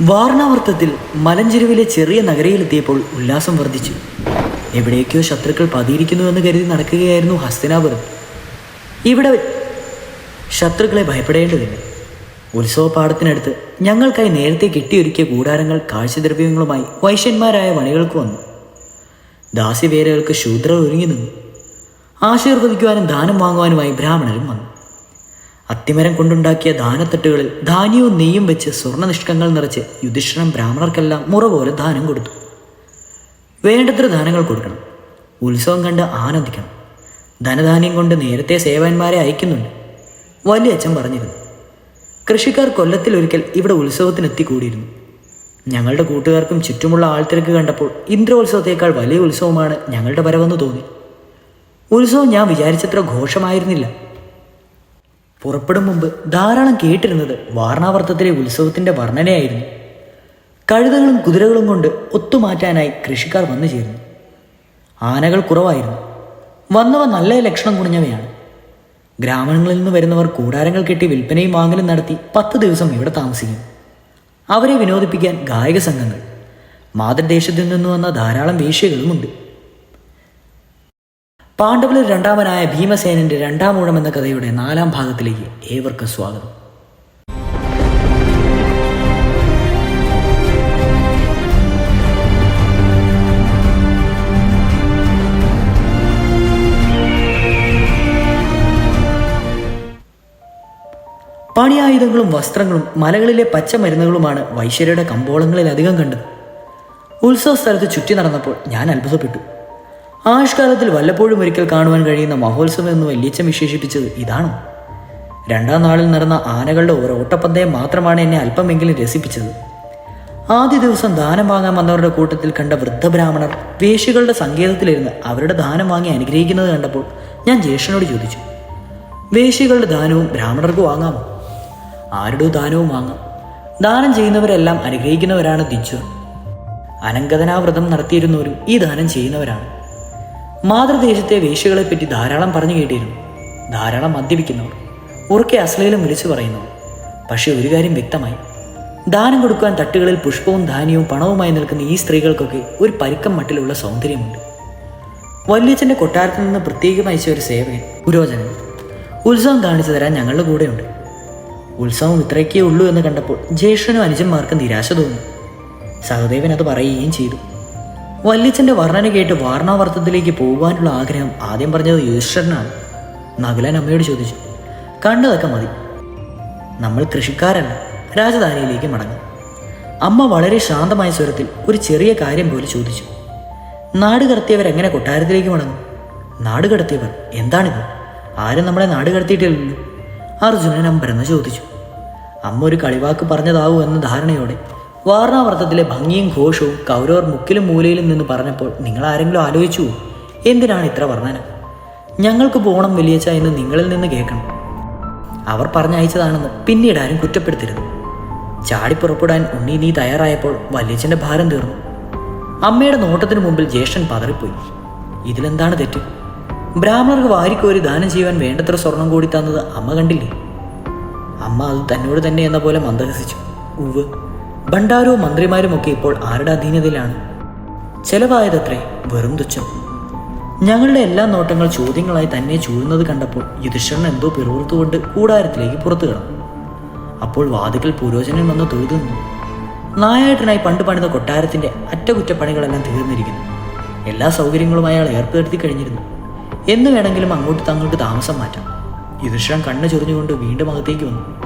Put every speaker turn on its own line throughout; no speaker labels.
വാർണാവർത്തത്തിൽ മലഞ്ചെരുവിലെ ചെറിയ നഗരയിലെത്തിയപ്പോൾ ഉല്ലാസം വർദ്ധിച്ചു. എവിടേക്കോ ശത്രുക്കൾ പതിയിരിക്കുന്നുവെന്ന് കരുതി നടക്കുകയായിരുന്നു ഹസ്തിനാപുരം. ഇവിടെ ശത്രുക്കളെ ഭയപ്പെടേണ്ടതില്ല. ഉത്സവപാടത്തിനടുത്ത് ഞങ്ങൾക്കായി നേരത്തെ കെട്ടിയൊരുക്കിയ കൂടാരങ്ങൾ കാഴ്ചദ്രവ്യങ്ങളുമായി വൈശ്യന്മാരായ വണികൾക്ക് വന്നു. ദാസിവേരകൾക്ക് ശൂദ്രർ ഒരുങ്ങി നിന്നു. ആശീർവദിക്കുവാനും ദാനം വാങ്ങുവാനുമായി ബ്രാഹ്മണരും വന്നു. അത്തിമരം കൊണ്ടുണ്ടാക്കിയ ദാനത്തട്ടുകളിൽ ധാന്യവും നെയ്യും വെച്ച് സ്വർണനിഷ്കങ്ങൾ നിറച്ച് യുധിഷ്ഠിരൻ ബ്രാഹ്മണർക്കെല്ലാം മുറ പോലെ ദാനം കൊടുത്തു. വേണ്ടത്ര ദാനങ്ങൾ കൊടുക്കണം. ഉത്സവം കണ്ട് ആനന്ദിക്കണം. ധനധാന്യം കൊണ്ട് നേരത്തെ സേവന്മാരെ അയക്കുന്നുണ്ട്. വലിയ അച്ഛൻ പറഞ്ഞിരുന്നു. കൃഷിക്കാർ കൊല്ലത്തിൽ ഒരിക്കൽ ഇവിടെ ഉത്സവത്തിനെത്തിക്കൂടിയിരുന്നു. ഞങ്ങളുടെ കൂട്ടുകാർക്കും ചുറ്റുമുള്ള ആൾത്തിരക്ക് കണ്ടപ്പോൾ ഇന്ദ്രോത്സവത്തേക്കാൾ വലിയ ഉത്സവമാണ് ഞങ്ങളുടെ വരവെന്ന് തോന്നി. ഉത്സവം ഞാൻ വിചാരിച്ചത്ര ഘോഷമായിരുന്നില്ല. പുറപ്പെടും മുമ്പ് ധാരാളം കേട്ടിരുന്നത് വാർണാവർത്തത്തിലെ ഉത്സവത്തിന്റെ വർണനയായിരുന്നു. കഴുതകളും കുതിരകളും കൊണ്ട് ഒത്തുമാറ്റാനായി കൃഷിക്കാർ വന്നു ചേർന്നു. ആനകൾ കുറവായിരുന്നു. വന്നവ നല്ല ലക്ഷണം കുണിഞ്ഞവയാണ്. ഗ്രാമങ്ങളിൽ നിന്ന് വരുന്നവർ കൂടാരങ്ങൾ കെട്ടി വിൽപ്പനയും വാങ്ങലും നടത്തി പത്ത് ദിവസം ഇവിടെ താമസിക്കും. അവരെ വിനോദിപ്പിക്കാൻ ഗായക സംഘങ്ങൾ. മാതൃദേശത്തിൽ നിന്ന് വന്ന ധാരാളം വേശ്യകളുമുണ്ട്. പാണ്ഡവരിൽ രണ്ടാമനായ ഭീമസേനന്റെ രണ്ടാം ഊഴം എന്ന കഥയുടെ നാലാം ഭാഗത്തിലേക്ക് ഏവർക്കും സ്വാഗതം. പണിയായുധങ്ങളും വസ്ത്രങ്ങളും മലകളിലെ പച്ചമരുന്നുകളുമാണ് വൈശ്വര്യയുടെ കമ്പോളങ്ങളിൽ അധികം കണ്ടത്. ഉത്സവ സ്ഥലത്ത് ചുറ്റി നടന്നപ്പോൾ ഞാൻ അത്ഭുതപ്പെട്ടു. ആഷ്കാലത്തിൽ വല്ലപ്പോഴും ഒരിക്കൽ കാണുവാൻ കഴിയുന്ന മഹോത്സവം എന്ന് വല്യച്ഛൻ വിശേഷിപ്പിച്ചത് ഇതാണോ? രണ്ടാം നാളിൽ നടന്ന ആനകളുടെ ഒരു ഓട്ടപ്പന്തയം മാത്രമാണ് എന്നെ അല്പമെങ്കിലും രസിപ്പിച്ചത്. ആദ്യ ദിവസം ദാനം വാങ്ങാൻ വന്നവരുടെ കൂട്ടത്തിൽ കണ്ട വൃദ്ധബ്രാഹ്മണർ വേശികളുടെ സങ്കേതത്തിലിരുന്ന് അവരുടെ ദാനം വാങ്ങി അനുഗ്രഹിക്കുന്നത് കണ്ടപ്പോൾ ഞാൻ ജ്യേഷ്ഠനോട് ചോദിച്ചു വേശികളുടെ ദാനവും ബ്രാഹ്മണർക്ക് വാങ്ങാമോ? ആരുടെ ദാനവും വാങ്ങാം. ദാനം ചെയ്യുന്നവരെല്ലാം അനുഗ്രഹിക്കുന്നവരാണ് ദിച്ചു അനങ്കതനാവ്രതം നടത്തിയിരുന്നവരും ഈ ദാനം ചെയ്യുന്നവരാണ്. മാതൃദേശത്തെ വേശ്യകളെപ്പറ്റി ധാരാളം പറഞ്ഞു കേട്ടിരുന്നു. ധാരാളം മദ്യപിക്കുന്നവർ ഉറക്കെ അശ്ലീലം വിളിച്ചു പറയുന്നവർ പക്ഷേ ഒരു കാര്യം വ്യക്തമായി. ദാനം കൊടുക്കാൻ തട്ടുകളിൽ പുഷ്പവും ധാന്യവും പണവുമായി നിൽക്കുന്ന ഈ സ്ത്രീകൾക്കൊക്കെ ഒരു പരുക്കം മട്ടിലുള്ള സൗന്ദര്യമുണ്ട്. വല്യച്ഛന്റെ കൊട്ടാരത്തിൽ നിന്ന് പ്രത്യേകം അയച്ച ഒരു സേവകൻ പുരോചനൻ ഉത്സവം കാണിച്ചു തരാൻ ഞങ്ങളുടെ കൂടെയുണ്ട്. ഉത്സവം ഇത്രയൊക്കെ ഉള്ളൂ എന്ന് കണ്ടപ്പോൾ ജ്യേഷ്ഠനും അനുജന്മാർക്കും നിരാശ തോന്നി. സഹദേവൻ അത് പറയുകയും ചെയ്തു. വല്യച്ഛന്റെ വർണന കേട്ട് വാർണാവർത്തത്തിലേക്ക് പോകാനുള്ള ആഗ്രഹം ആദ്യം പറഞ്ഞത് യുധിഷ്ഠരനാണ് നകുലൻ അമ്മയോട് ചോദിച്ചു. കണ്ടതൊക്കെ മതി. നമ്മൾ കൃഷിക്കാരല്ല. രാജധാനിയിലേക്ക് മടങ്ങും. അമ്മ വളരെ ശാന്തമായ സ്വരത്തിൽ ഒരു ചെറിയ കാര്യം പോലെ ചോദിച്ചു. നാട് കടത്തിയവർ എങ്ങനെ കൊട്ടാരത്തിലേക്ക് മടങ്ങും? നാട് കടത്തിയവർ? എന്താണിത്? ആരും നമ്മളെ നാട് കടത്തിയിട്ടില്ലല്ലോ. അർജുനൻ അമ്പരന്ന് ചോദിച്ചു. അമ്മ ഒരു കളിവാക്ക് പറഞ്ഞതാവൂ എന്ന ധാരണയോടെ വാർണാവർത്തത്തിലെ ഭംഗിയും ഘോഷവും കൗരവർ മുക്കിലും മൂലയിലും നിന്ന് പറഞ്ഞപ്പോൾ നിങ്ങൾ ആരെങ്കിലും ആലോചിച്ചു? എന്തിനാണ് ഇത്ര വർണന? ഞങ്ങൾക്ക് പോകണം വലിയച്ച എന്ന് നിങ്ങളിൽ നിന്ന് കേൾക്കണം. അവർ പറഞ്ഞയച്ചതാണെന്ന് പിന്നീട് ആരും കുറ്റപ്പെടുത്തരുത്. ചാടി പുറപ്പെടാൻ ഉണ്ണി നീ തയ്യാറായപ്പോൾ വല്യച്ഛന്റെ ഭാരം തീർന്നു. അമ്മയുടെ നോട്ടത്തിനു മുമ്പിൽ ജ്യേഷ്ഠൻ പതറിപ്പോയി. ഇതിലെന്താണ് തെറ്റ്? ബ്രാഹ്മണർക്ക് വാരിക്കോരി ദാനം ചെയ്യുവാൻ വേണ്ടത്ര സ്വർണം കൂടി തന്നത് അമ്മ കണ്ടില്ലേ? അമ്മ അത് തന്നോട് തന്നെ എന്ന പോലെ മന്ദഹസിച്ചു. ഉവ് ഭണ്ഡാരവും മന്ത്രിമാരും ഒക്കെ ഇപ്പോൾ ആരുടെ അധീനതയിലാണ്? ചെലവായതത്രേ വെറും തുച്ഛം. ഞങ്ങളുടെ എല്ലാ നോട്ടങ്ങൾ ചോദ്യങ്ങളായി തന്നെ ചൂഴുന്നത് കണ്ടപ്പോൾ യുധിഷ്ഠിരൻ എന്തോ പിറുപുറത്തുകൊണ്ട് കൂടാരത്തിലേക്ക് പുറത്തു കിടന്നു. അപ്പോൾ വാതിക്കൽ പുരോചനൻ വന്ന് തൊഴുതു നിന്നു. നായാട്ടനായി പണ്ട് പണിത കൊട്ടാരത്തിന്റെ അറ്റകുറ്റപ്പണികളെല്ലാം തീർന്നിരിക്കുന്നു. എല്ലാ സൗകര്യങ്ങളും അയാൾ ഏർപ്പെടുത്തി കഴിഞ്ഞിരുന്നു. എന്ന് വേണമെങ്കിലും അങ്ങോട്ട് തങ്ങൾക്ക് താമസം മാറ്റാം. യുധിഷ്ഠിരൻ കണ്ണ് ചൊറിഞ്ഞുകൊണ്ട് വീണ്ടും അകത്തേക്ക് വന്നു.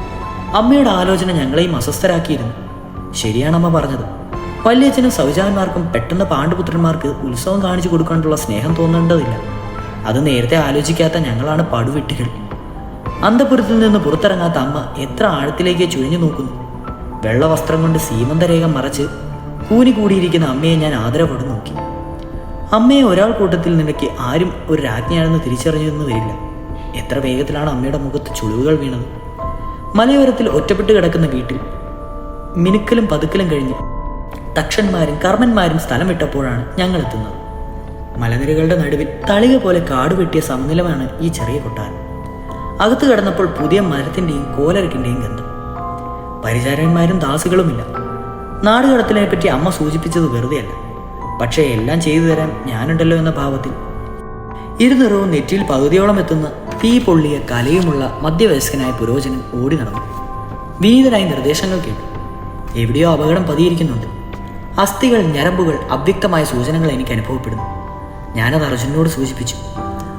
അമ്മയുടെ ആലോചന ഞങ്ങളെയും അസ്വസ്ഥരാക്കിയിരുന്നു. ശരിയാണ് അമ്മ പറഞ്ഞത്. വല്യച്ഛനും സൗജാന്മാർക്കും പെട്ടെന്ന് പാണ്ഡുപുത്രന്മാർക്ക് ഉത്സവം കാണിച്ചു കൊടുക്കാനുള്ള സ്നേഹം തോന്നേണ്ടതില്ല. അത് നേരത്തെ ആലോചിക്കാത്ത ഞങ്ങളാണ് പടുവെട്ടികൾ. അന്തപുരത്തിൽ നിന്ന് പുറത്തിറങ്ങാത്ത അമ്മ എത്ര ആഴത്തിലേക്ക് ചുഴിഞ്ഞു നോക്കുന്നു. വെള്ളവസ്ത്രം കൊണ്ട് സീമന്തരേഖ മറച്ച് കൂനി കൂടിയിരിക്കുന്ന അമ്മയെ ഞാൻ ആദരവോടെ നോക്കി. അമ്മയെ ഒരാൾ കൂട്ടത്തിൽ നിനക്ക് ആരും ഒരു രാജ്ഞിയാണെന്ന് തിരിച്ചറിഞ്ഞെന്ന് വരില്ല എത്ര വേഗത്തിലാണ് അമ്മയുടെ മുഖത്ത് ചുളിവുകൾ വീണത്. മലയോരത്തിൽ ഒറ്റപ്പെട്ട് കിടക്കുന്ന വീട്ടിൽ മിനുക്കലും പതുക്കലും കഴിഞ്ഞ് തക്ഷന്മാരും കർമ്മന്മാരും സ്ഥലം വിട്ടപ്പോഴാണ് ഞങ്ങൾ എത്തുന്നത് മലനിരകളുടെ നടുവിൽ തളിക പോലെ കാട് വെട്ടിയ സമനിലമാണ് ഈ ചെറിയ കൊട്ടാരം. അകത്ത് കടന്നപ്പോൾ പുതിയ മരത്തിന്റെയും കോലരക്കിന്റെയും ഗന്ധം. പരിചാരന്മാരും ദാസികളുമില്ല. നാടുകടത്തിനെ പറ്റി അമ്മ സൂചിപ്പിച്ചത് വെറുതെയല്ല. പക്ഷേ എല്ലാം ചെയ്തു തരാൻ ഞാനുണ്ടല്ലോ എന്ന ഭാവത്തിൽ. ഇരുനിറവും നെറ്റിയിൽ പകുതിയോളം എത്തുന്ന തീ പൊള്ളിയ കലയുമുള്ള മധ്യവയസ്കനായ പുരോചനൻ ഓടി നടന്നു. വിനീതനായി നിർദ്ദേശങ്ങൾ കേട്ടു. എവിടെയോ അപകടം പതിയിരിക്കുന്നുണ്ട്. അസ്ഥികൾ ഞരമ്പുകൾ അവ്യക്തമായ സൂചനകൾ എനിക്ക് അനുഭവപ്പെടുന്നു. ഞാനത് അർജുനോട് സൂചിപ്പിച്ചു.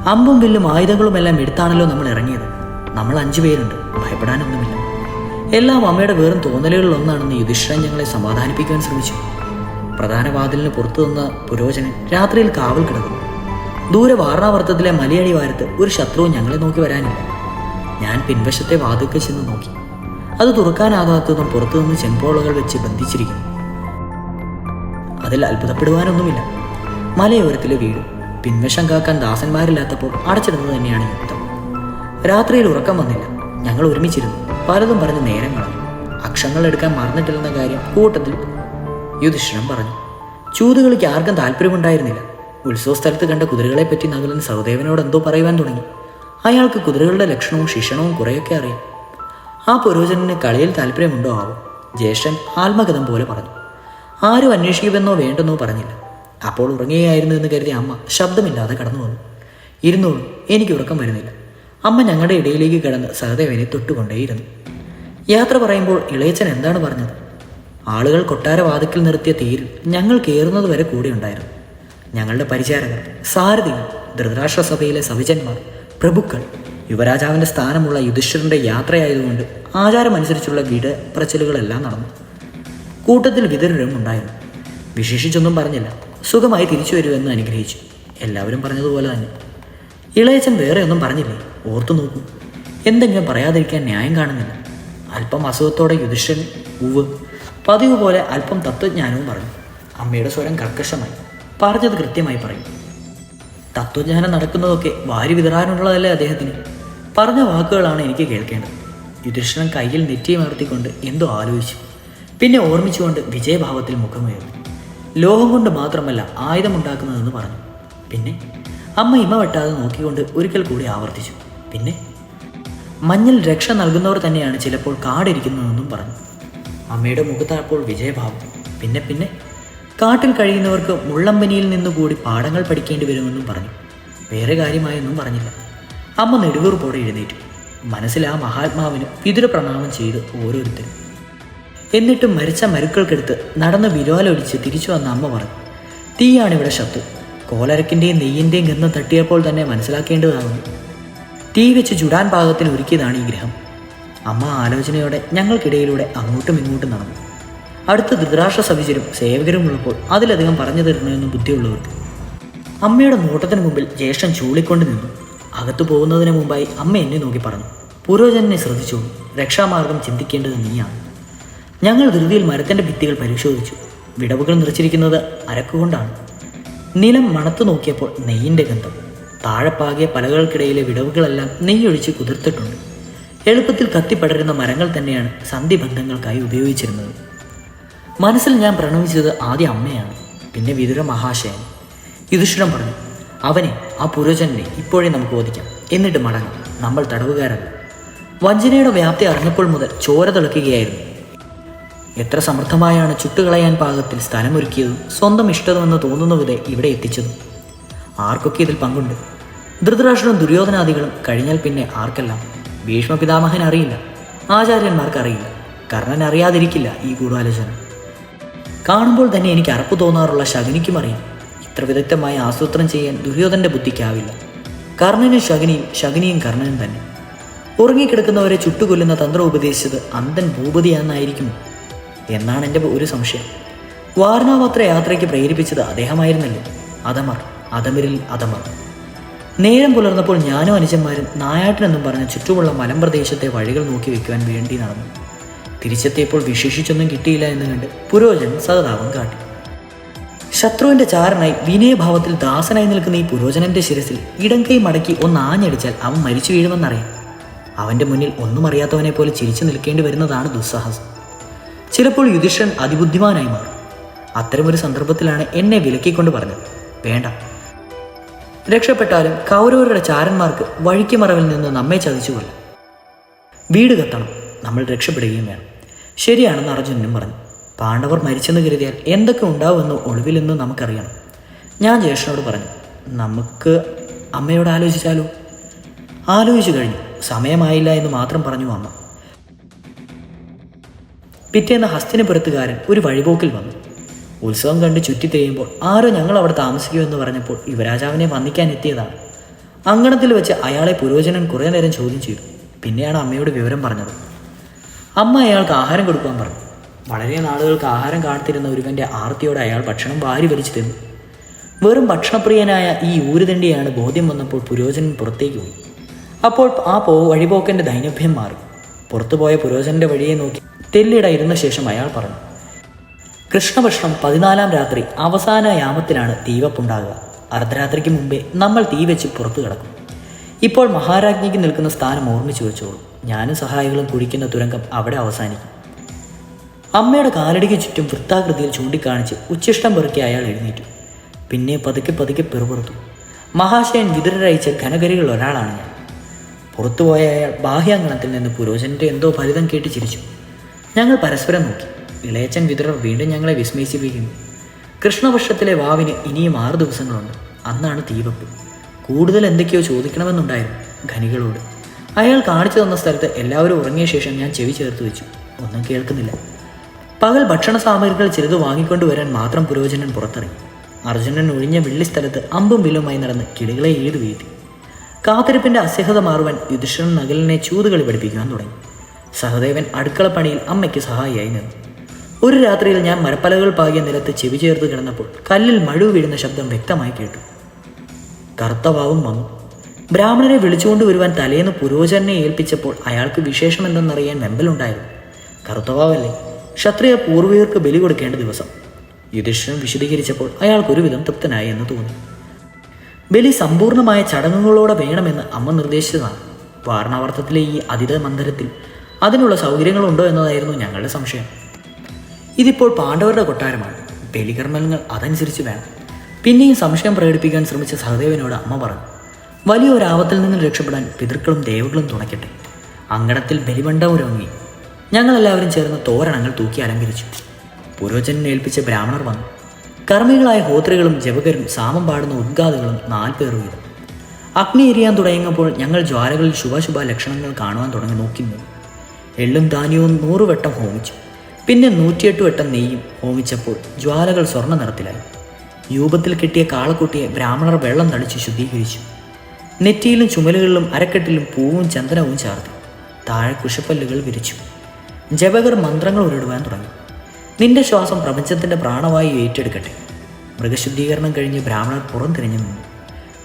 അമ്പും വില്ലും ആയുധങ്ങളും എല്ലാം എടുത്താണല്ലോ നമ്മൾ ഇറങ്ങിയത്. നമ്മൾ അഞ്ചു പേരുണ്ട്. ഭയപ്പെടാനൊന്നുമില്ല. എല്ലാം അമ്മയുടെ വേറും തോന്നലുകളിൽ ഒന്നാണെന്ന് യുധിഷ്ഠിരൻ ഞങ്ങളെ സമാധാനിപ്പിക്കുവാൻ ശ്രമിച്ചു. പ്രധാന വാതിലിന് പുറത്തു നിന്ന പുരോചനൻ രാത്രിയിൽ കാവൽ കിടക്കുന്നു ദൂരെ വാർണാവർത്തത്തിലെ മലയടി വാരത്ത് ഒരു ശത്രുവും ഞങ്ങളെ നോക്കി വരാനില്ല. ഞാൻ പിൻവശത്തെ വാതിൽക്ക് ചെന്ന് നോക്കി. അത് തുറക്കാനാകാത്തതും പുറത്തുനിന്ന് ചെമ്പോളകൾ വെച്ച് ബന്ധിച്ചിരിക്കുന്നു. അതിൽ അത്ഭുതപ്പെടുവാനൊന്നുമില്ല. മലയോരത്തിലെ വീട് പിൻവശം കാക്കാൻ ദാസന്മാരില്ലാത്തപ്പോൾ അടച്ചിടുന്നത് തന്നെയാണ് യുദ്ധം. രാത്രിയിൽ ഉറക്കം വന്നില്ല. ഞങ്ങൾ ഒരുമിച്ചിരുന്നു. പലതും പറഞ്ഞ് നേരം കളഞ്ഞു. അക്ഷങ്ങൾ എടുക്കാൻ മറന്നിട്ടില്ലെന്ന കാര്യം കൂട്ടത്തിൽ യുധിഷ്ഠിരം പറഞ്ഞു. ചൂതുകളിക്ക് ആർക്കും താല്പര്യമുണ്ടായിരുന്നില്ല. ഉത്സവ സ്ഥലത്ത് കണ്ട കുതിരകളെപ്പറ്റി നകുലൻ സഹദേവനോട് എന്തോ പറയുവാൻ തുടങ്ങി. അയാൾക്ക് കുതിരകളുടെ ലക്ഷണവും ശിക്ഷണവും കുറേയൊക്കെ അറിയാം. ആ പുരോചനന് കളിയിൽ താല്പര്യമുണ്ടോ ആവോ? ജ്യേഷ്ഠൻ ആത്മകഥം പോലെ പറഞ്ഞു. ആരും അന്വേഷിക്കുമെന്നോ വേണ്ടെന്നോ പറഞ്ഞില്ല. അപ്പോൾ ഉറങ്ങുകയായിരുന്നു എന്ന് കരുതി അമ്മ ശബ്ദമില്ലാതെ കടന്നു വന്നു. ഇരുന്നോളൂ എനിക്ക് ഉറക്കം വരുന്നില്ല. അമ്മ ഞങ്ങളുടെ ഇടയിലേക്ക് കിടന്ന് സഹദേവനെ തൊട്ടുകൊണ്ടേയിരുന്നു. യാത്ര പറയുമ്പോൾ ഇളയച്ചൻ എന്താണ് പറഞ്ഞത്? ആളുകൾ കൊട്ടാര വാതിക്കൽ നിർത്തിയ തീരിൽ ഞങ്ങൾ കയറുന്നത് വരെ കൂടെ ഉണ്ടായിരുന്നു. ഞങ്ങളുടെ പരിചാരകർ സാരഥികൾ ധൃതരാഷ്ട്ര സഭയിലെ സവിജന്മാർ പ്രഭുക്കൾ യുവരാജാവിന്റെ സ്ഥാനമുള്ള യുധിഷ്ഠിരന്റെ യാത്രയായതുകൊണ്ട് ആചാരമനുസരിച്ചുള്ള വീട് പ്രച്ചലുകളെല്ലാം നടന്നു. കൂട്ടത്തിൽ വിതരരും ഉണ്ടായിരുന്നു. വിശേഷിച്ചൊന്നും പറഞ്ഞില്ല. സുഖമായി തിരിച്ചു വരുമെന്ന് അനുഗ്രഹിച്ചു. എല്ലാവരും പറഞ്ഞതുപോലെ തന്നെ. ഇളയച്ചൻ വേറെ ഒന്നും പറഞ്ഞില്ലേ? ഓർത്തു നോക്കൂ. എന്തെങ്കിലും പറയാതിരിക്കാൻ ന്യായം കാണുന്നില്ല. അല്പം അസുഖത്തോടെ യുധിഷ്ഠൻ ഉവ് പതിവ് പോലെ അല്പം തത്വജ്ഞാനവും പറഞ്ഞു. അമ്മയുടെ സ്വരം കർക്കശമായി. പറഞ്ഞത് കൃത്യമായി പറയും. തത്വജ്ഞാനം നടക്കുന്നതൊക്കെ വാരി വിതറാനുള്ളതല്ലേ അദ്ദേഹത്തിന്? പറഞ്ഞ വാക്കുകളാണ് എനിക്ക് കേൾക്കേണ്ടത്. യുധിഷ്ഠിരൻ കയ്യിൽ നെറ്റിയമർത്തിക്കൊണ്ട് എന്തോ ആലോചിച്ചു. പിന്നെ ഓർമ്മിച്ചുകൊണ്ട് വിജയഭാവത്തിൽ മുഖമുയർന്നു ലോഹം കൊണ്ട് മാത്രമല്ല ആയുധമുണ്ടാക്കുന്നതെന്ന് പറഞ്ഞു. പിന്നെ അമ്മ ഇമ വെട്ടാതെ നോക്കിക്കൊണ്ട് ഒരിക്കൽ കൂടി ആവർത്തിച്ചു. പിന്നെ മഞ്ഞിൽ രക്ഷ നൽകുന്നവർ തന്നെയാണ് ചിലപ്പോൾ കാടിരിക്കുന്നതെന്നും പറഞ്ഞു. അമ്മയുടെ മുഖത്താപ്പോൾ വിജയഭാവം. പിന്നെ പിന്നെ കാട്ടിൽ കഴിയുന്നവർക്ക് മുള്ളമ്പനിയിൽ നിന്നുകൂടി പാഠങ്ങൾ പഠിക്കേണ്ടി വരുമെന്നും പറഞ്ഞു. വേറെ കാര്യമായൊന്നും പറഞ്ഞില്ല. അമ്മ നെടുവീർപ്പോടെ എഴുന്നേറ്റു. മനസ്സിൽ ആ മഹാത്മാവിന് പിതൃ പ്രണാമം ചെയ്ത് ഓരോരുത്തരും. എന്നിട്ടും മരിച്ച മരുക്കൾക്കെടുത്ത് നടന്ന് വിലോലൊടിച്ച് തിരിച്ചു വന്ന അമ്മ പറഞ്ഞു തീയാണ് ഇവിടെ ശത്രു. കോലരക്കിന്റെയും നെയ്യിന്റെയും ഗന്ധം തട്ടിയപ്പോൾ തന്നെ മനസ്സിലാക്കേണ്ടതാകുന്നു. തീ വെച്ച് ചുടാൻ പാകത്തിന് ഒരുക്കിയതാണ് ഈ ഗ്രഹം. അമ്മ ആലോചനയോടെ ഞങ്ങൾക്കിടയിലൂടെ അങ്ങോട്ടും ഇങ്ങോട്ടും നടന്നു. അടുത്ത ധൃതരാഷ്ട്ര സവിചരും സേവകരുമുള്ളപ്പോൾ അതിലധികം പറഞ്ഞു തരണമെന്ന് ബുദ്ധിയുള്ളവർക്ക്. അമ്മയുടെ നോട്ടത്തിന് മുമ്പിൽ ജ്യേഷ്ഠൻ ചൂളിക്കൊണ്ട് നിന്നു. അകത്തു പോകുന്നതിന് മുമ്പായി അമ്മ എന്നെ നോക്കി പറഞ്ഞു. പുരോജനെ ശ്രദ്ധിച്ചു. രക്ഷാമാർഗം ചിന്തിക്കേണ്ടത് നീയാണ്. ഞങ്ങൾ ധൃതിയിൽ മരത്തിന്റെ ഭിത്തികൾ പരിശോധിച്ചു. വിടവുകൾ നിറച്ചിരിക്കുന്നത് അരക്കുകൊണ്ടാണ്. നിലം മണത്തു നോക്കിയപ്പോൾ നെയ്യിന്റെ ഗന്ധം. താഴെപ്പാകിയ പലകൾക്കിടയിലെ വിടവുകളെല്ലാം നെയ്യൊഴിച്ച് കുതിർത്തിട്ടുണ്ട്. എളുപ്പത്തിൽ കത്തിപ്പടരുന്ന മരങ്ങൾ തന്നെയാണ് സന്ധിബന്ധങ്ങൾക്കായി ഉപയോഗിച്ചിരുന്നത്. മനസ്സിൽ ഞാൻ പ്രണവിച്ചത് ആദ്യം അമ്മയാണ്. പിന്നെ വിതുര മഹാശയൻ യുധിഷ്ഠിരം പറഞ്ഞു അവനെ ആ പുരോചനെ ഇപ്പോഴേ നമുക്ക് ഓദിക്കാം എന്നിട്ട് മടങ്ങാം. നമ്മൾ തടവുകാരല്ല. വഞ്ചനയുടെ വ്യാപ്തി അറിഞ്ഞപ്പോൾ മുതൽ ചോര തിളക്കുകയായിരുന്നു. എത്ര സമർത്ഥമായാണ് ചുട്ടുകളയാൻ പാകത്തിൽ സ്ഥലമൊരുക്കിയതും സ്വന്തം ഇഷ്ടമെന്ന് തോന്നുന്ന വിധം ഇവിടെ എത്തിച്ചതും. ആർക്കൊക്കെ ഇതിൽ പങ്കുണ്ട്? ധൃതരാഷ്ട്രം ദുര്യോധനാദികളും കഴിഞ്ഞാൽ പിന്നെ ആർക്കെല്ലാം? ഭീഷ്മ പിതാമഹൻ അറിയില്ല. ആചാര്യന്മാർക്ക് അറിയില്ല. കർണൻ അറിയാതിരിക്കില്ല ഈ ഗൂഢാലോചന. കാണുമ്പോൾ തന്നെ എനിക്ക് അറപ്പ് തോന്നാറുള്ള ശകുനിക്കും അറിയാം. ഇത്ര വിദഗ്ധമായി ആസൂത്രണം ചെയ്യാൻ ദുര്യോധന്റെ ബുദ്ധിക്കാവില്ല. കർണനും ശകുനിയും ശകുനിയും കർണനും തന്നെ. ഉറങ്ങിക്കിടക്കുന്നവരെ ചുട്ടുകൊല്ലുന്ന തന്ത്രം ഉപദേശിച്ചത് അന്തൻ ഭൂപതിയാണെന്നായിരിക്കുമോ? എന്നാണ് എന്റെ ഒരു സംശയം. വാരണാപത്ര യാത്രയ്ക്ക് പ്രേരിപ്പിച്ചത് അദ്ദേഹമായിരുന്നല്ലോ? അതമർ അതമിരിൽ അതമർ. നേരം പുലർന്നപ്പോൾ ഞാനും അനുജന്മാരും നായാട്ടിനെന്നും പറഞ്ഞ് ചുറ്റുമുള്ള മലമ്പ്രദേശത്തെ വഴികൾ നോക്കി വെക്കുവാൻ വേണ്ടി നടന്നു. തിരിച്ചെത്തിയപ്പോൾ വിശേഷിച്ചൊന്നും കിട്ടിയില്ല എന്ന് കണ്ട് പുരോചൻ സഹതാപം കാട്ടി. ശത്രുവിന്റെ ചാരനായി വിനയഭാവത്തിൽ ദാസനായി നിൽക്കുന്ന ഈ പുരോജനന്റെ ശിരസിൽ ഇടം കൈ മടക്കി ഒന്ന് ആഞ്ഞടിച്ചാൽ അവൻ മരിച്ചു വീഴുമെന്നറിയാം. അവന്റെ മുന്നിൽ ഒന്നും അറിയാത്തവനെ പോലെ ചിരിച്ചു നിൽക്കേണ്ടി വരുന്നതാണ് ദുസ്സാഹസം. ചിലപ്പോൾ യുധിഷ്ഠൻ അതിബുദ്ധിമാനായി മാറും. അത്തരമൊരു സന്ദർഭത്തിലാണ് എന്നെ വിലക്കിക്കൊണ്ട് പറഞ്ഞത്. വേണ്ട. രക്ഷപ്പെട്ടാലും കൗരവരുടെ ചാരന്മാർക്ക് വഴിക്ക് മറവിൽ നിന്ന് നമ്മെ ചതിച്ചുകൊല്ല. വീട് കത്തണം. നമ്മൾ രക്ഷപ്പെടുകയും വേണം. ശരിയാണെന്ന് അർജുനനും പറഞ്ഞു. പാണ്ഡവർ മരിച്ചെന്ന് കരുതിയാൽ എന്തൊക്കെ ഉണ്ടാവുമെന്ന് ഒളിവിലെന്ന് നമുക്കറിയണം. ഞാൻ ജ്യേഷ്ഠനോട് പറഞ്ഞു നമുക്ക് അമ്മയോട് ആലോചിച്ചാലോ? ആലോചിച്ചു കഴിഞ്ഞു. സമയമായില്ല എന്ന് മാത്രം പറഞ്ഞു അമ്മ. പിറ്റേന്ന് ഹസ്തിനപുരത്തുകാരൻ ഒരു വഴിപോക്കിൽ വന്നു. ഉത്സവം കണ്ട് ചുറ്റി തെയ്യുമ്പോൾ ആരോ ഞങ്ങൾ അവിടെ താമസിക്കുമെന്ന് പറഞ്ഞപ്പോൾ യുവരാജാവിനെ വന്നിക്കാൻ എത്തിയതാണ്. അങ്കണത്തിൽ വെച്ച് അയാളെ പുരോചനൻ കുറേ നേരം ചോദ്യം ചെയ്തു. പിന്നെയാണ് അമ്മയോട് വിവരം പറഞ്ഞത്. അമ്മ അയാൾക്ക് ആഹാരം കൊടുക്കാൻ പറഞ്ഞു. വളരെ നാളുകൾക്ക് ആഹാരം കാത്തിരുന്ന ഒരുവന്റെ ആർത്തിയോടെ അയാൾ ഭക്ഷണം വാരി വലിച്ചു തിന്നു. വെറും ഭക്ഷണപ്രിയനായ ഈ ഊരുതണ്ടിയാണ് ബോധ്യം വന്നപ്പോൾ പുരോചനൻ പുറത്തേക്ക് പോയി. അപ്പോൾ ആ പോ വഴിപോക്കന്റെ ദൈനഭ്യം മാറി. പുറത്തുപോയ പുരോചനന്റെ വഴിയെ നോക്കി തെല്ലിട ഇരുന്ന ശേഷം അയാൾ പറഞ്ഞു കൃഷ്ണഭക്ഷണം പതിനാലാം രാത്രി അവസാന യാമത്തിലാണ് തീവപ്പുണ്ടാകുക. അർദ്ധരാത്രിക്ക് മുമ്പേ നമ്മൾ തീ വെച്ച് പുറത്തു കിടക്കും. ഇപ്പോൾ മഹാരാജ്ഞിക്ക് നിൽക്കുന്ന സ്ഥാനം ഓർമ്മിച്ചു വെച്ചോളൂ. ഞാനും സഹായികളും കുഴിക്കുന്ന തുരങ്കം അവിടെ അവസാനിക്കും. അമ്മയുടെ കാലടിക്ക് ചുറ്റും വൃത്താകൃതിയിൽ ചൂണ്ടിക്കാണിച്ച് ഉച്ചിഷ്ടം പെറുക്കി അയാൾ എഴുന്നേറ്റു. പിന്നെ പതുക്കെ പതുക്കെ പിറുപുറത്തു. മഹാശയൻ വിതുരരയിച്ച ഘനകരികൾ ഒരാളാണ് ഞാൻ. പുറത്തുപോയ അയാൾ ബാഹ്യാങ്കണത്തിൽ നിന്ന് പുരോചനന്റെ എന്തോ ഫലിതം കേട്ട് ചിരിച്ചു. ഞങ്ങൾ പരസ്പരം നോക്കി. ഇളയച്ചൻ വിതുരർ വീണ്ടും ഞങ്ങളെ വിസ്മയിച്ചിരിക്കുന്നു. കൃഷ്ണപക്ഷത്തിലെ വാവിന് ഇനിയും ആറ് ദിവസങ്ങളുണ്ട്. അന്നാണ് തീവപ്പ്. കൂടുതൽ എന്തൊക്കെയോ ചോദിക്കണമെന്നുണ്ടായിരുന്നു ഖനികളോട്. അയാൾ കാണിച്ചു തന്ന സ്ഥലത്ത് എല്ലാവരും ഉറങ്ങിയ ശേഷം ഞാൻ ചെവി ചേർത്ത് വെച്ചു. ഒന്നും കേൾക്കുന്നില്ല. പകൽ ഭക്ഷണ സാമഗ്രികൾ ചിലത് വാങ്ങിക്കൊണ്ടുവരാൻ മാത്രം പുരോചനൻ പുറത്തിറങ്ങി. അർജുനൻ ഒഴിഞ്ഞ വെള്ളി സ്ഥലത്ത് അമ്പും വില്ലുമായി നടന്ന് കിളികളെ ഈട് വീഴ്ത്തി. കാത്തിരിപ്പിന്റെ അസ്യഹത മാറുവാൻ യുധിഷ്ഠിരൻ നഗലിനെ ചൂതുകളി പഠിപ്പിക്കാൻ തുടങ്ങി. സഹദേവൻ അടുക്കളപ്പണിയിൽ അമ്മയ്ക്ക് സഹായിയായി നിന്നു. ഒരു രാത്രിയിൽ ഞാൻ മരപ്പലകൾ പാകിയ നിലത്ത് ചെവി ചേർത്ത് കിടന്നപ്പോൾ കല്ലിൽ മഴു വീഴുന്ന ശബ്ദം വ്യക്തമായി കേട്ടു. കറുത്തവാവും വന്നു ബ്രാഹ്മണരെ വിളിച്ചുകൊണ്ട് വരുവാൻ തലേന്ന് പുരോചരനെ ഏൽപ്പിച്ചപ്പോൾ അയാൾക്ക് വിശേഷം എന്തെന്നറിയാൻ വെമ്പലുണ്ടായിരുന്നു. കറുത്തവാവല്ലേ? ക്ഷത്രിയ പൂർവികർക്ക് ബലി കൊടുക്കേണ്ട ദിവസം. യുധിഷ്ഠിരൻ വിശദീകരിച്ചപ്പോൾ അയാൾക്ക് ഒരുവിധം തൃപ്തനായി എന്ന് തോന്നി. ബലി സമ്പൂർണമായ ചടങ്ങുകളോടെ വേണമെന്ന് അമ്മ നിർദ്ദേശിച്ചതാണ്. വാരണാവർത്തത്തിലെ ഈ അതിഥ മന്ദിരത്തിൽ അതിനുള്ള സൗകര്യങ്ങളുണ്ടോ എന്നതായിരുന്നു ഞങ്ങളുടെ സംശയം. ഇതിപ്പോൾ പാണ്ഡവരുടെ കൊട്ടാരമാണ്. ബലികർമ്മങ്ങൾ അതനുസരിച്ച് വേണം. പിന്നെയും സംശയം പ്രകടിപ്പിക്കാൻ ശ്രമിച്ച സഹദേവനോട് അമ്മ പറഞ്ഞു. വലിയ ഒരു ആപത്തിൽ നിന്ന് രക്ഷപ്പെടാൻ പിതൃക്കളും ദേവകളും തുണയ്ക്കട്ടെ അങ്കണത്തിൽ ബലിമണ്ഡം ഒരുങ്ങി. ഞങ്ങളെല്ലാവരും ചേർന്ന് തോരണങ്ങൾ തൂക്കി അലങ്കരിച്ചു. പുരോചനെ ഏൽപ്പിച്ച ബ്രാഹ്മണർ വന്നു. കർമ്മികളായ ഹോത്രികളും ജപകരും സാമം പാടുന്ന ഉദ്ഘാതകളും നാൽപ്പേർ വീതം അഗ്നി എരിയാൻ തുടങ്ങിയപ്പോൾ ഞങ്ങൾ ജ്വാലകളിൽ ശുഭശുഭ ലക്ഷണങ്ങൾ കാണുവാൻ തുടങ്ങി നോക്കി എള്ളും ധാന്യവും നൂറുവട്ടം ഹോമിച്ചു. പിന്നെ നൂറ്റിയെട്ട് വട്ടം നെയ്യും ഹോമിച്ചപ്പോൾ ജ്വാലകൾ സ്വർണ നിറത്തിലായി രൂപത്തിൽ കിട്ടിയ കാളക്കുട്ടിയെ ബ്രാഹ്മണർ വെള്ളം തളിച്ച് ശുദ്ധീകരിച്ചു. നെറ്റിയിലും ചുമലുകളിലും അരക്കെട്ടിലും പൂവും ചന്ദനവും ചാർത്തി. താഴെ കുശപ്പല്ലുകൾ വിരിച്ചു. ജപകർ മന്ത്രങ്ങൾ ഉരുടുവാൻ തുടങ്ങി. നിന്റെ ശ്വാസം പ്രപഞ്ചത്തിന്റെ പ്രാണവായു ഏറ്റെടുക്കട്ടെ. മൃഗശുദ്ധീകരണം കഴിഞ്ഞ് ബ്രാഹ്മണർ പുറംതിരിഞ്ഞു നിന്നു.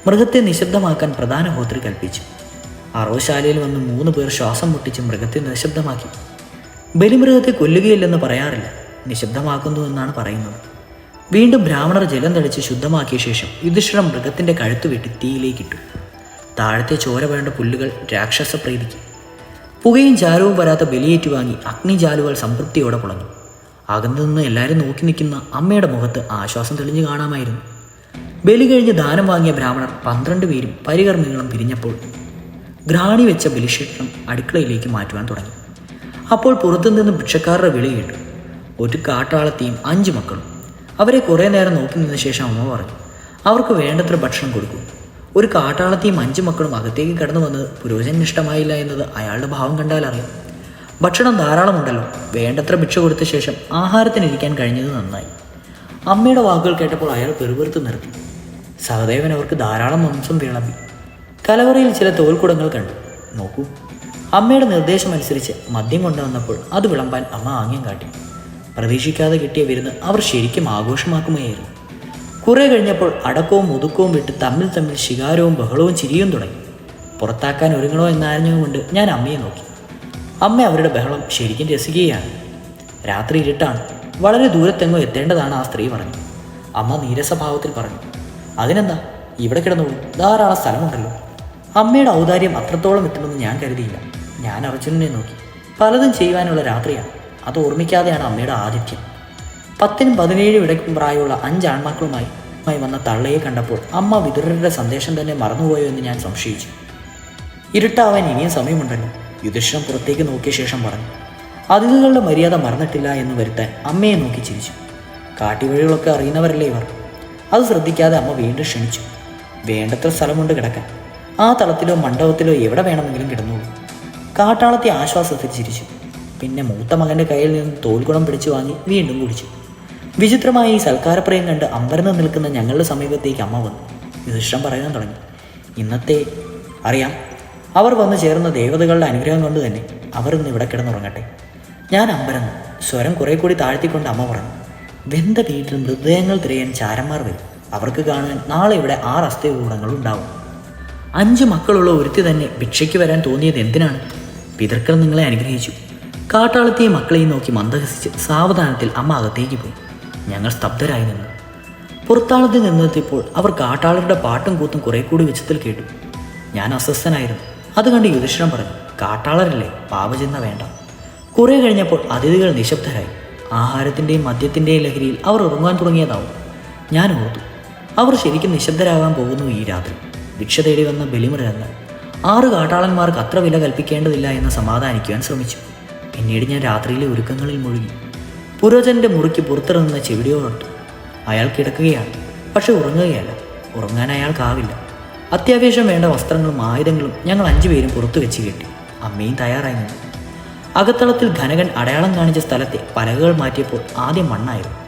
മൃഗത്തെ നിശബ്ദമാക്കാൻ പ്രധാന ഹോത്രി കൽപ്പിച്ചു. അറവശാലയിൽ വന്ന് മൂന്ന് പേർ ശ്വാസം മുട്ടിച്ച് മൃഗത്തെ നിശബ്ദമാക്കി. ബലിമൃഗത്തെ കൊല്ലുകയില്ലെന്ന് പറയാറില്ല. നിശബ്ദമാക്കുന്നു എന്നാണ് പറയുന്നത്. വീണ്ടും ബ്രാഹ്മണർ ജലം തളിച്ച് ശുദ്ധമാക്കിയ ശേഷം യുധിഷ്ഠിരം മൃഗത്തിന്റെ കഴുത്ത് വെട്ടി തീയിലേക്കിട്ടു താഴത്തെ ചോര വേണ്ട പുല്ലുകൾ രാക്ഷസ പ്രീതിക്ക്. പുകയും ചാരവും വരാത്ത ബലിയേറ്റു വാങ്ങി അഗ്നിജാലുകൾ സംതൃപ്തിയോടെ പുളഞ്ഞു. അകന്നു നിന്ന് എല്ലാവരും നോക്കി നിൽക്കുന്ന അമ്മയുടെ മുഖത്ത് ആശ്വാസം തെളിഞ്ഞു കാണാമായിരുന്നു. ബലി കഴിഞ്ഞ് ദാനം വാങ്ങിയ ബ്രാഹ്മണർ പന്ത്രണ്ട് പേരും പരികർമ്മികളും പിരിഞ്ഞപ്പോൾ ഗ്രാണി വെച്ച ബലിക്ഷേത്രം അടുക്കളയിലേക്ക് മാറ്റുവാൻ തുടങ്ങി. അപ്പോൾ പുറത്തുനിന്ന് ഭിക്ഷക്കാരുടെ വിളി കേട്ടു. ഒരു കാട്ടാളത്തെയും അഞ്ച് മക്കളും. അവരെ കുറേ നേരം നോക്കി നിന്ന ശേഷം അമ്മ പറഞ്ഞു അവർക്ക് വേണ്ടത്ര ഭക്ഷണം കൊടുക്കൂ. ഒരു കാട്ടാളത്തെയും അഞ്ച് മക്കളും അകത്തേക്ക് കടന്നു വന്നത് പുരോഹിതന് ഇഷ്ടമായില്ല എന്നത് അയാളുടെ ഭാവം കണ്ടാൽ അറിയാം. ഭക്ഷണം ധാരാളമുണ്ടല്ലോ വേണ്ടത്ര ഭിക്ഷ കൊടുത്ത ശേഷം ആഹാരത്തിനിരിക്കാൻ കഴിഞ്ഞത് നന്നായി. അമ്മയുടെ വാക്കുകൾ കേട്ടപ്പോൾ അയാൾ പെറുപെറുത്ത് നിർത്തി. സഹദേവൻ അവർക്ക് ധാരാളം മാംസം വിളമ്പി. കലവറയിൽ ചില തോൽക്കുടങ്ങൾ കണ്ടു. നോക്കൂ. അമ്മയുടെ നിർദ്ദേശമനുസരിച്ച് മദ്യം കൊണ്ടുവന്നപ്പോൾ അത് വിളമ്പാൻ അമ്മ ആംഗ്യം കാട്ടി. പ്രതീക്ഷിക്കാതെ കിട്ടിയ വിരുന്ന് അവർ ശരിക്കും ആഘോഷമാക്കുമായിരുന്നു കുറെ കഴിഞ്ഞപ്പോൾ അടക്കവും മുതുക്കവും വിട്ട് തമ്മിൽ തമ്മിൽ ശികാരവും ബഹളവും ചിരിയും തുടങ്ങി. പുറത്താക്കാൻ ഒരുങ്ങണോ എന്നറിഞ്ഞുകൊണ്ട് ഞാൻ അമ്മയെ നോക്കി. അമ്മ അവരുടെ ബഹളം ശരിക്കും രസിക്കുകയാണ്. രാത്രി ഇരുട്ടാണ്. വളരെ ദൂരത്തെങ്ങോ എത്തേണ്ടതാണ് ആ സ്ത്രീ പറഞ്ഞു. അമ്മ നീരസഭാവത്തിൽ പറഞ്ഞു. അതിനെന്താ? ഇവിടെ കിടന്നോളൂ. ധാരാളം സ്ഥലമുണ്ടല്ലോ. അമ്മയുടെ ഔദാര്യം അത്രത്തോളം എത്തുമെന്ന് ഞാൻ കരുതിയില്ല. ഞാൻ അർജുനനെ നോക്കി. പലതും ചെയ്യുവാനുള്ള രാത്രിയാണ്. അത് ഓർമ്മിക്കാതെയാണ് അമ്മയുടെ ആതിഥ്യം. പത്തിനും പതിനേഴും ഇടയ്ക്കും പ്രായമുള്ള അഞ്ച് ആൺമക്കളുമായി മായി വന്ന തള്ളയെ കണ്ടപ്പോൾ അമ്മ വിതുരരുടെ സന്ദേശം തന്നെ മറന്നുപോയോ എന്ന് ഞാൻ സംശയിച്ചു. ഇരുട്ടാവാൻ ഇനിയും സമയമുണ്ടല്ലോ. യുധിഷ്ഠം പുറത്തേക്ക് നോക്കിയ ശേഷം പറഞ്ഞു അതിഥികളുടെ മര്യാദ മറന്നിട്ടില്ല എന്ന് വരുത്താൻ അമ്മയെ നോക്കി ചിരിച്ചു. കാട്ടിവഴികളൊക്കെ അറിയുന്നവരല്ലേ ഇവർ? അത് ശ്രദ്ധിക്കാതെ അമ്മ വീണ്ടും ക്ഷണിച്ചു വേണ്ടത്ര സ്ഥലമുണ്ട് കിടക്കാൻ. ആ തളത്തിലോ മണ്ഡപത്തിലോ എവിടെ വേണമെങ്കിലും കിടന്നോളൂ. കാട്ടാളത്തെ ആശ്വാസത്തിൽ ചിരിച്ചു. പിന്നെ മൂത്ത മകന്റെ കയ്യിൽ നിന്ന് തോൽക്കുടം പിടിച്ചു വാങ്ങി വീണ്ടും കുടിച്ചു. വിചിത്രമായ ഈ സൽക്കാരപ്രയം കണ്ട് അമ്പരന്ന് നിൽക്കുന്ന ഞങ്ങളുടെ സമീപത്തേക്ക് അമ്മ വന്നു. യുധിഷ്ഠം പറയാൻ തുടങ്ങി. ഇന്നത്തെ അറിയാം. അവർ വന്നു ചേർന്ന ദേവതകളുടെ അനുഗ്രഹം കൊണ്ട് തന്നെ അവർ ഇന്ന് ഇവിടെ കിടന്നുറങ്ങട്ടെ. ഞാൻ അമ്പരന്നു സ്വരം കുറെ കൂടി താഴ്ത്തിക്കൊണ്ട് അമ്മ പറഞ്ഞു. വെന്ത വീട്ടിൽ മൃതദേഹങ്ങൾ തിരയാൻ ചാരന്മാർ വരും. അവർക്ക് കാണാൻ നാളെ ഇവിടെ ആറ് അസ്ഥികൂടങ്ങൾ ഉണ്ടാവും. അഞ്ച് മക്കളുള്ള ഒരുത്തി തന്നെ ഭിക്ഷയ്ക്ക് വരാൻ തോന്നിയത് എന്തിനാണ്? പിതൃക്കൾ നിങ്ങളെ അനുഗ്രഹിച്ചു. കാട്ടാളത്തെയും മക്കളെയും നോക്കി മന്ദഹസിച്ച് സാവധാനത്തിൽ അമ്മ അകത്തേക്ക് പോയി. ഞങ്ങൾ സ്തബ്ധരായി നിന്നു. പുറത്താളത്തിൽ നിന്നെത്തിയപ്പോൾ അവർ കാട്ടാളരുടെ പാട്ടും കൂത്തും കുറെ കൂടി വെച്ചത്തിൽ കേട്ടു. ഞാൻ അസ്വസ്ഥനായിരുന്നു. അത് കണ്ട് യുധിഷ്ഠിരം പറഞ്ഞു കാട്ടാളരല്ലേ പാവചിന്ത വേണ്ട. കുറെ കഴിഞ്ഞപ്പോൾ അതിഥികൾ നിശബ്ദരായി. ആഹാരത്തിന്റെയും മദ്യത്തിന്റെയും ലഹരിയിൽ അവർ ഉറങ്ങാൻ തുടങ്ങിയതാവും. ഞാൻ ഓർത്തു അവർ ശരിക്കും നിശബ്ദരാകാൻ പോകുന്നു ഈ രാത്രി. ഭിക്ഷ തേടി വന്ന ബലിമൃഗങ്ങൾ ആറ് കാട്ടാളന്മാർക്ക് അത്ര വില കൽപ്പിക്കേണ്ടതില്ല എന്ന് സമാധാനിക്കുവാൻ ശ്രമിച്ചു. പിന്നീട് ഞാൻ രാത്രിയിലെ ഒരുക്കങ്ങളിൽ മുഴുകി. പുരോജന്റെ മുറിക്ക് പുറത്തിറങ്ങുന്ന ചെവിടിയോടൊട്ട് അയാൾ കിടക്കുകയാണ്. പക്ഷെ ഉറങ്ങുകയല്ല. ഉറങ്ങാൻ അയാൾക്കാവില്ല. അത്യാവശ്യം വേണ്ട വസ്ത്രങ്ങളും ആയുധങ്ങളും ഞങ്ങൾ അഞ്ചുപേരും പുറത്തു വെച്ച് കെട്ടി. അമ്മയും തയ്യാറായി നിന്നു. അകത്തളത്തിൽ ഘനകൻ അടയാളം കാണിച്ച സ്ഥലത്തെ പലകകൾ മാറ്റിയപ്പോൾ ആദ്യം മണ്ണായിരുന്നു.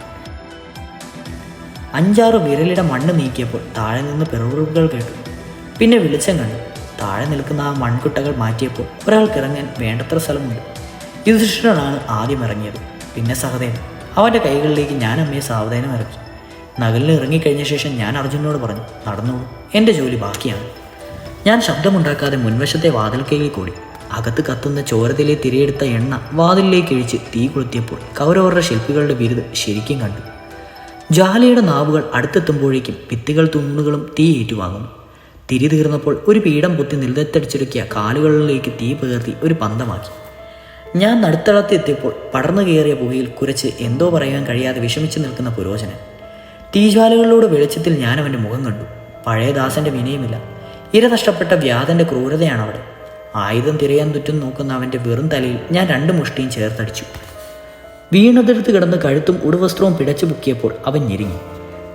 അഞ്ചാറ് വിരലിടെ മണ്ണ് നീക്കിയപ്പോൾ താഴെ നിന്ന് പിറവുകൾ കേട്ടു. പിന്നെ വെളിച്ചം കണ്ടു. താഴെ നിൽക്കുന്ന ആ മൺകുട്ടകൾ മാറ്റിയപ്പോൾ ഒരാൾക്ക് ഇറങ്ങാൻ വേണ്ടത്ര സ്ഥലമുണ്ട്. യുധിഷ്ഠിരനാണ് ആദ്യം ഇറങ്ങിയത്. പിന്നെ സഹദേവൻ അവന്റെ കൈകളിലേക്ക് ഞാൻ അമ്മയെ സാവധാനം വരച്ചു നഗലിൽ ഇറങ്ങിക്കഴിഞ്ഞ ശേഷം ഞാൻ അർജുനോട് പറഞ്ഞു നടന്നോളൂ. എന്റെ ജോലി ബാക്കിയാണ്. ഞാൻ ശബ്ദമുണ്ടാക്കാതെ മുൻവശത്തെ വാതിൽക്കയിൽ കൂടി. അകത്ത് കത്തുന്ന ചോരത്തിലെ തിരിയെടുത്ത എണ്ണ വാതിലിലേക്ക് ഇഴിച്ച് തീ കൊളുത്തിയപ്പോൾ കൗരവരുടെ ശില്പികളുടെ ബിരുദ് ശരിക്കും കണ്ടു. ജാലിയുടെ നാവുകൾ അടുത്തെത്തുമ്പോഴേക്കും ഭിത്തികൾ തൂണുകളും തീ ഏറ്റുവാങ്ങുന്നു. തിരി തീർന്നപ്പോൾ ഒരു പീഠം പൊത്തി നിലത്തടിച്ചൊരുക്കിയ കാലുകളിലേക്ക് തീ പകർത്തി ഒരു പന്തമാക്കി. ഞാൻ നടുത്തളത്തിൽ എത്തിയപ്പോൾ പടർന്നു കയറിയ പുകയിൽ കുരച്ച് എന്തോ പറയാൻ കഴിയാതെ വിഷമിച്ചു നിൽക്കുന്ന പുരോചനൻ. തീജ്വാലകളിലൂടെ വെളിച്ചത്തിൽ ഞാൻ അവന്റെ മുഖം കണ്ടു. പഴയ ദാസന്റെ വിനയമില്ല. ഇര നഷ്ടപ്പെട്ട വ്യാധന്റെ ക്രൂരതയാണ് അവിടെ. ആയുധം തിരയാൻ തുറ്റും നോക്കുന്ന അവന്റെ വെറും തലയിൽ ഞാൻ രണ്ട് മുഷ്ടിയും ചേർത്തടിച്ചു. വീണതെടുത്ത് കിടന്ന് കഴുത്തും ഉടുവസ്ത്രവും പിടച്ചു പൊക്കിയപ്പോൾ അവൻ ഞെരുങ്ങി.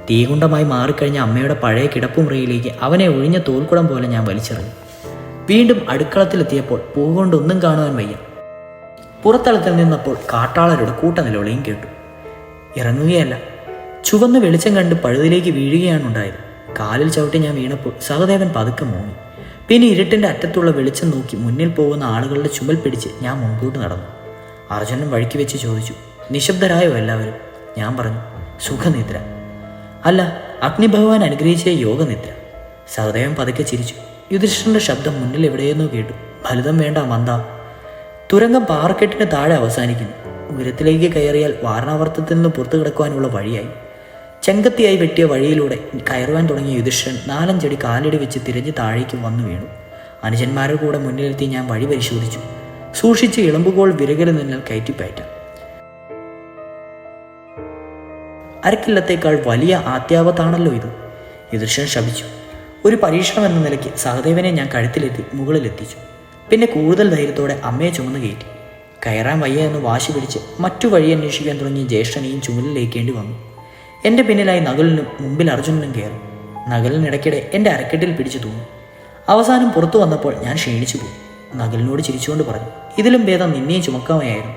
തീകുണ്ടമായി മാറിക്കഴിഞ്ഞ അമ്മയുടെ പഴയ കിടപ്പുമുറിയിലേക്ക് അവനെ ഒഴിഞ്ഞ തോൽക്കുടം പോലെ ഞാൻ വലിച്ചെറിഞ്ഞു. വീണ്ടും അടുക്കളത്തിലെത്തിയപ്പോൾ പൂ കൊണ്ടൊന്നും കാണുവാൻ വയ്യ. പുറത്തളത്തിൽ നിന്നപ്പോൾ കാട്ടാളരുടെ കൂട്ടനിലവിളിയും കേട്ടു. ഇറങ്ങുകയല്ല. ചുവന്ന വെളിച്ചം കണ്ട് പഴുതിലേക്ക് വീഴുകയാണ് ഉണ്ടായത്. കാലിൽ ചവിട്ടി ഞാൻ വീണപ്പോൾ സഹദേവൻ പതുക്കെ മൂങ്ങി. പിന്നെ ഇരുട്ടിന്റെ അറ്റത്തുള്ള വെളിച്ചം നോക്കി മുന്നിൽ പോകുന്ന ആളുകളുടെ ചുമൽ പിടിച്ച് ഞാൻ മുൻപോട്ട് നടന്നു. അർജുനൻ വഴിക്ക് വെച്ച് ചോദിച്ചു നിശബ്ദരായോ എല്ലാവരും? ഞാൻ പറഞ്ഞു സുഖനിദ്ര. അല്ല അഗ്നിഭഗവാൻ അനുഗ്രഹിച്ച യോഗനിദ്ര. സഹദേവൻ പതുക്കെ ചിരിച്ചു. യുധിഷ്ഠിരന്റെ ശബ്ദം മുന്നിൽ എവിടെയെന്നോ കേട്ടു. ഫലിതം വേണ്ട മന്ദ തുരങ്കം പാറക്കെട്ടിന് താഴെ അവസാനിക്കുന്നു. ഉയരത്തിലേക്ക് കയറിയാൽ വാരണാവർത്തത്തിൽ നിന്ന് പുറത്തു കിടക്കുവാനുള്ള വഴിയായി. ചെങ്കത്തിയായി വെട്ടിയ വഴിയിലൂടെ കയറുവാൻ തുടങ്ങിയ യുധിഷ്ഠൻ നാലഞ്ചടി കാലടി വെച്ച് തിരഞ്ഞ് താഴേക്ക് വന്നു വീണു. അനുജന്മാരുടെ കൂടെ മുന്നിലെത്തി ഞാൻ വഴി പരിശോധിച്ചു. സൂക്ഷിച്ച് ഇളമ്പുകോൾ വിരകലിൽ നിന്നാൽ കയറ്റിപ്പയറ്റാം. അരക്കില്ലത്തേക്കാൾ വലിയ ആത്യാവത്താണല്ലോ ഇത്. യുധിഷ്ഠൻ ശപിച്ചു. ഒരു പരീക്ഷണം എന്ന നിലയ്ക്ക് സഹദേവനെ ഞാൻ കഴുത്തിലെത്തി മുകളിലെത്തിച്ചു. പിന്നെ കൂടുതൽ ധൈര്യത്തോടെ അമ്മയെ ചുമന്ന് കയറ്റി. കയറാൻ വയ്യ എന്ന് വാശി പിടിച്ച് മറ്റു വഴി അന്വേഷിക്കാൻ തുടങ്ങി ജ്യേഷ്ഠനെയും ചുമലിലേക്കേണ്ടി വന്നു. എന്റെ പിന്നിലായി നകലിനും മുമ്പിൽ അർജുനനും കയറി. നകലിനിടയ്ക്കിടെ എന്റെ അരക്കെട്ടിൽ പിടിച്ചു തൂങ്ങി. അവസാനം പുറത്തു വന്നപ്പോൾ ഞാൻ ക്ഷീണിച്ചു പോയി. നകലിനോട് ചിരിച്ചുകൊണ്ട് പറഞ്ഞു ഇതിലും ഭേദം നിന്നെയും ചുമക്കാമയായിരുന്നു.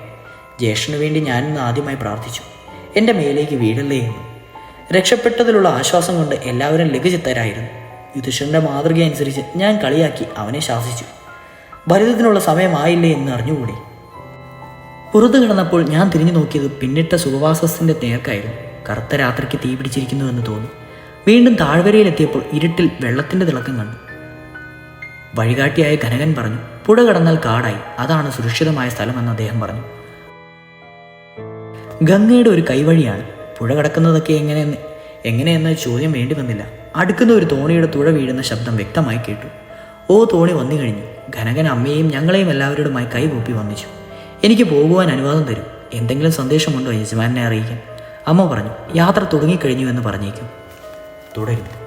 ജ്യേഷ്ഠന് വേണ്ടി ഞാനിന്ന് ആദ്യമായി പ്രാർത്ഥിച്ചു. എന്റെ മേലേക്ക് വീഴല്ലേ എന്ന്. രക്ഷപ്പെട്ടതിലുള്ള ആശ്വാസം കൊണ്ട് എല്ലാവരും ലഘുചിത്തരായിരുന്നു. യുധിഷ്ഠന്റെ മാതൃകയനുസരിച്ച് ഞാൻ കളിയാക്കി അവനെ ശാസിച്ചു. ഭരിതത്തിനുള്ള സമയമായില്ലേ എന്ന് അറിഞ്ഞുകൂടി? പുറത്തു കിടന്നപ്പോൾ ഞാൻ തിരിഞ്ഞു നോക്കിയത് പിന്നിട്ട സുഖവാസത്തിന്റെ നേർക്കായിരുന്നു കറുത്ത രാത്രിക്ക് തീ പിടിച്ചിരിക്കുന്നുവെന്ന് തോന്നി. വീണ്ടും താഴ്വരയിലെത്തിയപ്പോൾ ഇരുട്ടിൽ വെള്ളത്തിന്റെ തിളക്കം കണ്ടു. വഴികാട്ടിയായ കനകൻ പറഞ്ഞു പുഴ കടന്നാൽ കാടായി. അതാണ് സുരക്ഷിതമായ സ്ഥലമെന്ന് അദ്ദേഹം പറഞ്ഞു. ഗംഗയുടെ ഒരു കൈവഴിയാണ്. പുഴ കടക്കുന്നതൊക്കെ എങ്ങനെയെന്ന് എങ്ങനെയെന്ന ചോദ്യം വേണ്ടി വന്നില്ല. അടുക്കുന്ന ഒരു തോണിയുടെ തുഴ വീഴുന്ന ശബ്ദം വ്യക്തമായി കേട്ടു. ഓ തോണി വന്നു കഴിഞ്ഞു ഘനകൻ അമ്മയെയും ഞങ്ങളെയും എല്ലാവരോടുമായി കൈകൂപ്പി വന്നിച്ചു എനിക്ക് പോകുവാൻ അനുവാദം തരും. എന്തെങ്കിലും സന്ദേശമുണ്ടോ യജമാനെ അറിയിക്കാൻ? അമ്മ പറഞ്ഞു യാത്ര തുടങ്ങിക്കഴിഞ്ഞു എന്ന് പറഞ്ഞേക്കും. തുടരും